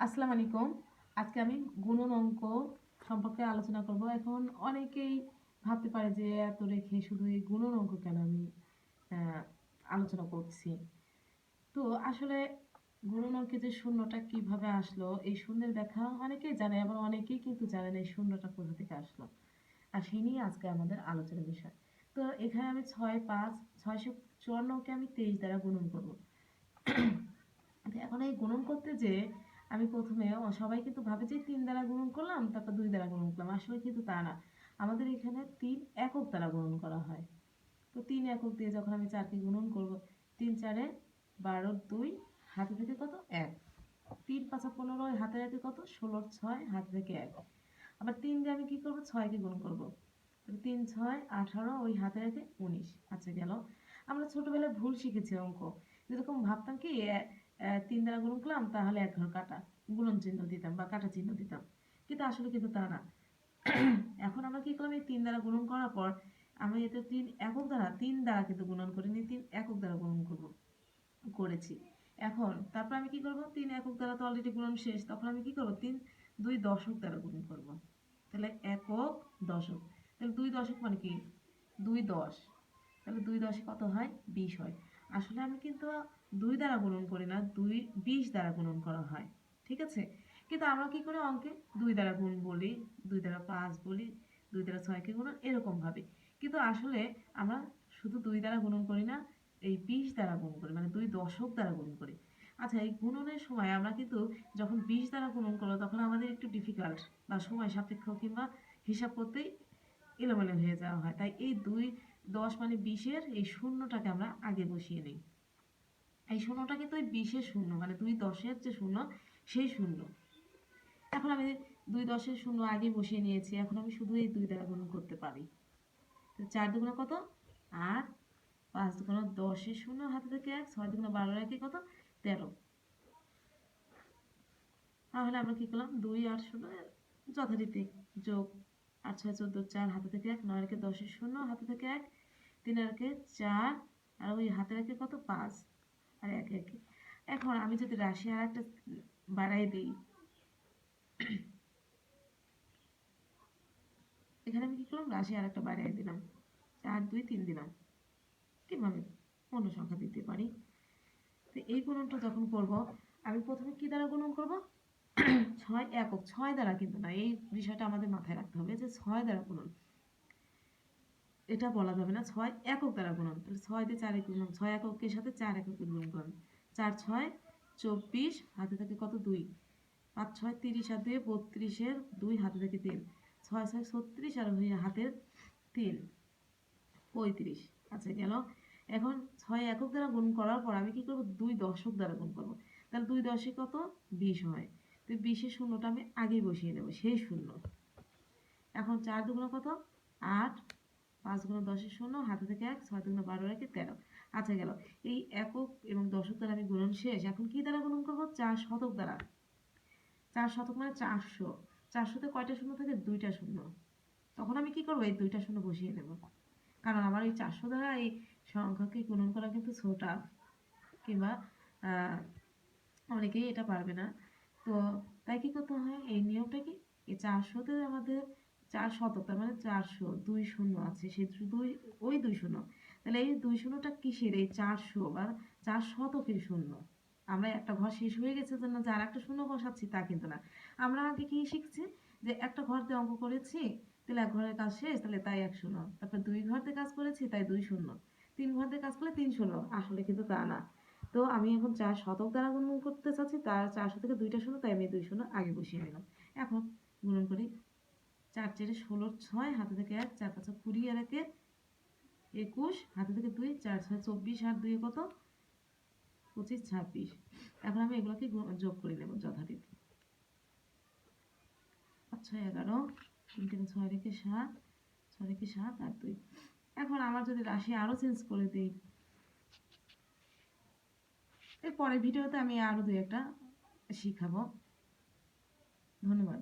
আসসালামু আলাইকুম। আজকে আমি গুণন অঙ্ক সম্পর্কে আলোচনা করব। এখন অনেকেই ভাবতে পারে যে এত রেখে শুধু এই গুণন অঙ্ক কেন আমি আলোচনা করছি। তো আসলে গুণন অঙ্কে যে শূন্যটা কীভাবে আসলো, এই শূন্যের ব্যাখ্যা অনেকেই জানে আবার অনেকেই কিন্তু জানেন এই শূন্যটা কোথা থেকে আসলো। আর সেই নিয়ে আজকে আমাদের আলোচনার বিষয়। তো এখানে আমি ছয় পাঁচ, ছয়শো চুয়ান্নকে আমি তেইশ দ্বারা গুণন করব। এখন এই গুণন করতে যে আমি প্রথমে সবাই কিন্তু ভাবে যে তিন দ্বারা গুণন করলাম, তারপর দুই দ্বারা গুণন করলাম। আসলে কিন্তু তা না। আমাদের এখানে তিন একক দ্বারা গুণন করা হয়। তো তিন একক দিয়ে যখন আমি চারকে গুণন করব, তিন চারে বারো দুই, হাতে থেকে কত? এক। তিন পাঁচা পনেরো ওই হাতে কত? ষোলোর ছয়, হাতে থেকে এক। আবার তিন দিয়ে আমি কি করব? ছয়কে গুণ করব। তিন, ছয়, আঠারো, ওই হাতে রেখে উনিশ। আচ্ছা গেল। আমরা ছোটবেলায় ভুল শিখেছি অঙ্ক। যেরকম ভাবতাম কি তিন দ্বারা গুণন করলাম তাহলে এক ঘর কাটা, গুণন চিহ্ন দিতাম বা কাটা চিহ্ন দিতাম। কিন্তু আসলে কিন্তু তা না। এখন আমরা কি করলাম, এই তিন দ্বারা গুণন করার পর আমি এতে তিন একক দ্বারা, তিন দ্বারা কিন্তু গুণন করিনি, তিন একক দ্বারা গুণন করব, করেছি। এখন তারপর আমি কি করব, তিন একক দ্বারা তো অলরেডি গুণন শেষ, তখন আমি কি করব, তিন দুই দশক দ্বারা গুণন করব। তাহলে একক দশক। তাহলে দুই দশক মানে কি? দুই দশ। তাহলে দুই দশে কত হয়? বিশ হয়। আসলে আমি কিন্তু দুই দ্বারা গুণন করি না, দুই বিশ দ্বারা গুণন করা হয়, ঠিক আছে? কিন্তু আমরা কি করে অঙ্কে? দুই দ্বারা গুণ বলি, দুই দ্বারা পাঁচ বলি, দুই দ্বারা ছয়কে গুণন এরকম ভাবে কিন্তু আসলে আমরা শুধু দুই দ্বারা গুণন করি না, এই বিশ দ্বারা গুণ করি মানে দুই দশক দ্বারা গুণ করি। আচ্ছা এই গুণনের সময় আমরা কিন্তু যখন বিশ দ্বারা গুণন করব, তখন আমাদের একটু ডিফিকাল্ট বা সময় সাপেক্ষ কিংবা হিসাব করতেই এলোমেলো হয়ে যাওয়া হয়। তাই এই দুই দশ মানে বিশের এই শূন্যটাকে আমরা আগে বসিয়ে নিই। এই শূন্যটা কিন্তু ওই বিশের শূন্য মানে দুই দশের যে শূন্য, সেই শূন্য। এখন আমি দুই দশের শূন্য আগে বসিয়ে নিয়েছি, এখন আমি শুধু এই দুই দ্বারা গুণ করতে পারি। তো চার দুগুণে কত? আট। পাঁচ দুগুণে দশের শূন্য হাতে থেকে এক, ছয় দুগুণে বারো একে কত? তেরো। তাহলে আমরা কি করলাম? দুই, আট, শূন্য, যথারীতি যোগ আট, ছয়, চোদ্দ, চার, হাতে থেকে এক, নয় রেখে দশের শূন্য, হাতে থেকে এক, তিন রেখে চার, আর ওই হাতে রেখে কত? পাঁচ, আর এক একে। এখন আমি যদি রাশি আর একটা বাড়াই দিই, এখানে আমি কি করলাম? রাশি আর একটা বাড়াই দিলাম। চার, দুই, তিন দিলাম। কীভাবে? অন্য সংখ্যা দিতে পারি তো এই গুণনটা যখন করব, আমি প্রথমে কি দ্বারা গুণন করব? ছয় একক, ছয় দ্বারা কিন্তু না, এই বিষয়টা আমাদের মাথায় রাখতে হবে যে ছয় দ্বারা গুণন। এটা বলা যাবে না, ছয় একক দ্বারা গুণন। তাহলে ছয় দিয়ে চার একক গুণন, ছয় এককের সাথে চার এককের গুণন করেন। চার, ছয়, চব্বিশ, হাতে থাকে কত? দুই। পাঁচ, ছয়, তিরিশ আর দুই বত্রিশের দুই, হাতে থেকে তিন। ছয় ছয়, ছত্রিশ আর হয়ে হাতের তিন। পঁয়ত্রিশ। আচ্ছা গেল। এখন ছয় একক দ্বারা গুণ করার পর আমি কি করব? দুই দশক দ্বারা গুণ করব। তাহলে দুই দশে কত? বিশ হয়। তো বিশের শূন্যটা আমি আগেই বসিয়ে নেব সেই শূন্য। এখন চার দুগুণ কত? আট। পাঁচ গুণ দশের শূন্য, হাতে থেকে এক, ছয় দুগুণ বারো রেখে তেরো। আচ্ছা গেল। এই একক এবং দশক দ্বারা আমি গুণন শেষ। এখন কি দ্বারা গুণন করব? চার শতক দ্বারা। চার শতক মানে চারশো। চারশোতে কয়টা শূন্য থাকে? দুইটা শূন্য। তখন আমি কি করব? এই দুইটা শূন্য বসিয়ে নেব কারণ আমার এই চারশো দ্বারা এই সংখ্যাকে গুণন করা কিন্তু টাফ কিংবা অনেকেই এটা পারবে না। তো তাই কি করতে হয়? এই নিয়মটা কি? এই চারশোতে আমাদের চার শতক, তার মানে চারশো দুই শূন্য আছে সেই দুই, ওই দুই শূন্য। তাহলে এই দুই শূন্যটা কিসের? এই চারশো বা চার শতকের শূন্য। আমরা একটা ঘর শেষ হয়ে গেছে জন্য যে আর একটা শূন্য বসাচ্ছি তা কিন্তু না। আমরা আগে কি শিখছি? যে একটা ঘর অঙ্ক করেছি, তাহলে এক ঘরের কাজ শেষ, তাহলে তাই এক শূন্য। তারপর দুই ঘর কাজ করেছি, তাই দুই শূন্য। তিন ঘর দিয়ে কাজ করলে তিন শূন্য। আসলে কিন্তু তা না। তো আমি এখন চার শতক দ্বারা গুণন করতে চাচ্ছি, তার চারশো থেকে দুইটা শূন্য, তাই আমি দুই শূন্য আগে বসিয়ে নিলাম। এখন গুণন করি চার চারে ষোলোর ছয়, হাতে থেকে এক, চার পাঁচা কুড়ি, আর একে একুশ, হাতে থেকে দুই, চার ছয় চব্বিশ, আর দুই কত? পঁচিশ, ছাব্বিশ। এখন আমি এগুলোকে যোগ করে নেব যথারীতি। ছয়, এগারো, তিন ছয় রেখে সাত, ছয় রেখে সাত, আর দুই। এখন আমার যদি রাশি আরও চেঞ্জ করে দিই এর পরের ভিডিওতে আমি আরও দু একটা শিখাবো। ধন্যবাদ।